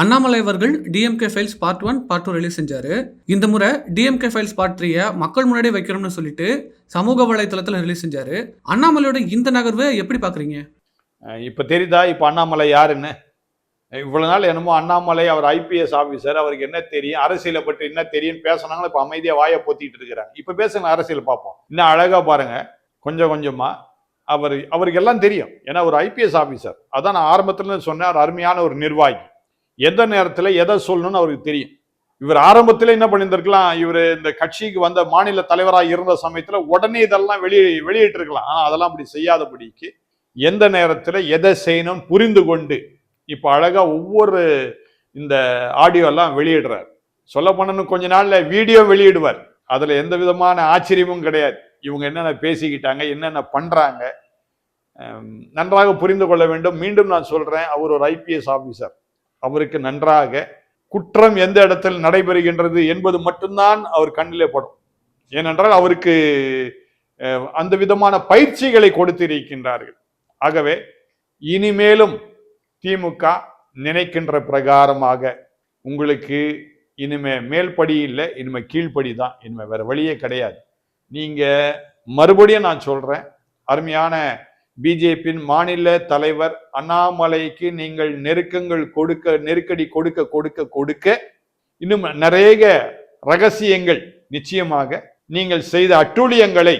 அண்ணாமலை அவர்கள் DMK files part one part two release செஞ்சாரு. இந்த முறை டிஎம்கே ஃபைல்ஸ் பார்ட் த்ரீயை மக்கள் முன்னாடி வைக்கணும்னு சொல்லிட்டு சமூக வலைத்தளத்தில் ரிலீஸ் செஞ்சார். அண்ணாமலையோட இந்த நகர்வை எப்படி பார்க்குறீங்க இப்போ தெரியுதா? இப்போ அண்ணாமலை யாருன்னு? இவ்வளோ நாள் என்னமோ அண்ணாமலை அவர் ஐபிஎஸ் ஆஃபீஸர் அவருக்கு என்ன தெரியும்? அரசியலை பற்றி என்ன தெரியும்னு பேசினாங்களோ? இப்போ அமைதியாக வாயை போத்திட்டு இருக்கிறாங்க. இப்போ பேசுங்க அரசியல் பார்ப்போம். இன்னும் அழகாக பாருங்கள் கொஞ்சம் கொஞ்சமாக அவர் அவருக்கு எல்லாம் தெரியும். ஏன்னா ஒரு ஐபிஎஸ் ஆஃபீஸர் அதான் நான் ஆரம்பத்தில் சொன்னேன் ஒரு அருமையான ஒரு நிர்வாகி. எந்த நேரத்தில் எதை சொல்லணும்னு அவருக்கு தெரியும். இவர் ஆரம்பத்தில் என்ன பண்ணியிருந்திருக்கலாம் இவர் இந்த கட்சிக்கு வந்த மாநில தலைவராக இருந்த சமயத்தில் உடனே இதெல்லாம் வெளியே வெளியிட்டு இருக்கலாம் அதெல்லாம் அப்படி செய்யாதபடிக்கு எந்த நேரத்தில் எதை செய்யணும்னு புரிந்து கொண்டு இப்போ அழகாக ஒவ்வொரு இந்த ஆடியோலாம் வெளியிடுறார். சொல்ல போனோம்னு கொஞ்ச நாளில் வீடியோ வெளியிடுவார். அதில் எந்த விதமான ஆச்சரியமும் கிடையாது. இவங்க என்னென்ன பேசிக்கிட்டாங்க என்னென்ன பண்ணுறாங்க நன்றாக புரிந்து கொள்ள வேண்டும். மீண்டும் நான் சொல்கிறேன் அவர் ஒரு ஐபிஎஸ் ஆஃபீஸர் அவருக்கு நன்றாக குற்றம் எந்த இடத்தில் நடைபெறுகின்றது என்பது மட்டும்தான் அவர் கண்ணிலே படும். ஏனென்றால் அவருக்கு அந்த விதமான பயிற்சிகளை கொடுத்திருக்கின்றார்கள். ஆகவே இனிமேலும் திமுக நினைக்கின்ற பிரகாரமாக உங்களுக்கு இனிமே மேல்படி இல்லை இனிமே கீழ்ப்படி தான் இனிமே வேற வழியே கிடையாது. நீங்க மறுபடியும் நான் சொல்றேன் அருமையான பிஜேபியின் மாநில தலைவர் அண்ணாமலைக்கு நீங்கள் நெருக்கங்கள் கொடுக்க நெருக்கடி கொடுக்க கொடுக்க கொடுக்க இன்னும் நிறைய ரகசியங்கள் நிச்சயமாக நீங்கள் செய்த அட்டூழியங்களை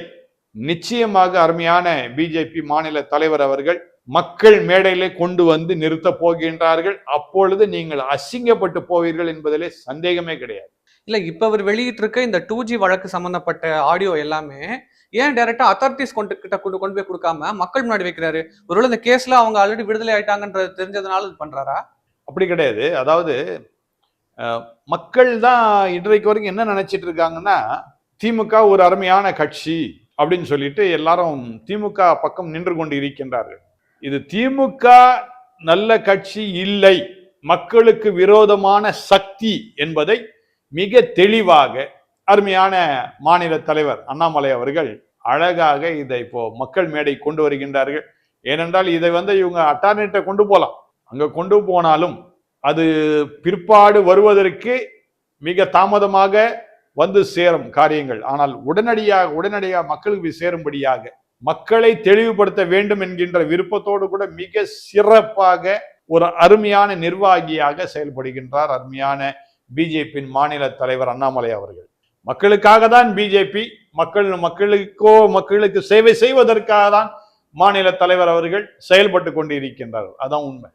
நிச்சயமாக அருமையான பிஜேபி மாநில தலைவர் அவர்கள் மக்கள் மேடையிலே கொண்டு வந்து நிறுத்த போகின்றார்கள். அப்பொழுது நீங்கள் அசிங்கப்பட்டு போவீர்கள் என்பதிலே சந்தேகமே கிடையாது. இல்லை இப்போ அவர் வெளியிட்டிருக்க இந்த டூ ஜி வழக்கு சம்மந்தப்பட்ட ஆடியோ எல்லாமே ஏன் டைரக்டா அத்தாரிட்டிஸ் கொண்டு கிட்ட கொண்டு கொண்டு போய் கொடுக்காம மக்கள் முன்னாடி வைக்கிறாரு? ஒருவேளை இந்த கேஸ்ல அவங்க ஆல்ரெடி விடுதலை ஆயிட்டாங்கன்றது தெரிஞ்சதுனால இது பண்றாரா? அப்படி கிடையாது. அதாவது மக்கள் தான் இன்றைக்கு வரைக்கும் என்ன நினைச்சிட்டு இருக்காங்கன்னா திமுக ஒரு அருமையான கட்சி அப்படின்னு சொல்லிட்டு எல்லாரும் திமுக பக்கம் நின்று கொண்டு இருக்கின்றார்கள். இது திமுக நல்ல கட்சி இல்லை. மக்களுக்கு விரோதமான சக்தி என்பதை மிக தெளிவாக அருமையான மாநில தலைவர் அண்ணாமலை அவர்கள் அழகாக இதை இப்போ மக்கள் மேடை கொண்டு வருகின்றார்கள். ஏனென்றால் இதை வந்து இவங்க அட்டார்னேட்டை கொண்டு போகலாம் அங்கே கொண்டு போனாலும் அது பிற்பாடு வருவதற்கு மிக தாமதமாக வந்து சேரும் காரியங்கள். ஆனால் உடனடியாக உடனடியாக மக்களுக்கு போய் சேரும்படியாக மக்களை தெளிவுபடுத்த வேண்டும் என்கின்ற விருப்பத்தோடு கூட மிக சிறப்பாக ஒரு அருமையான நிர்வாகியாக செயல்படுகின்றார். அருமையான பிஜேபியின் மாநில தலைவர் அண்ணாமலை அவர்கள். மக்களுக்காக தான் பிஜேபி மக்கள் மக்களுக்கோ மக்களுக்கு சேவை செய்வதற்காக தான் மாநில தலைவர் அவர்கள் செயல்பட்டு கொண்டு இருக்கின்றார்கள் அதான் உண்மை.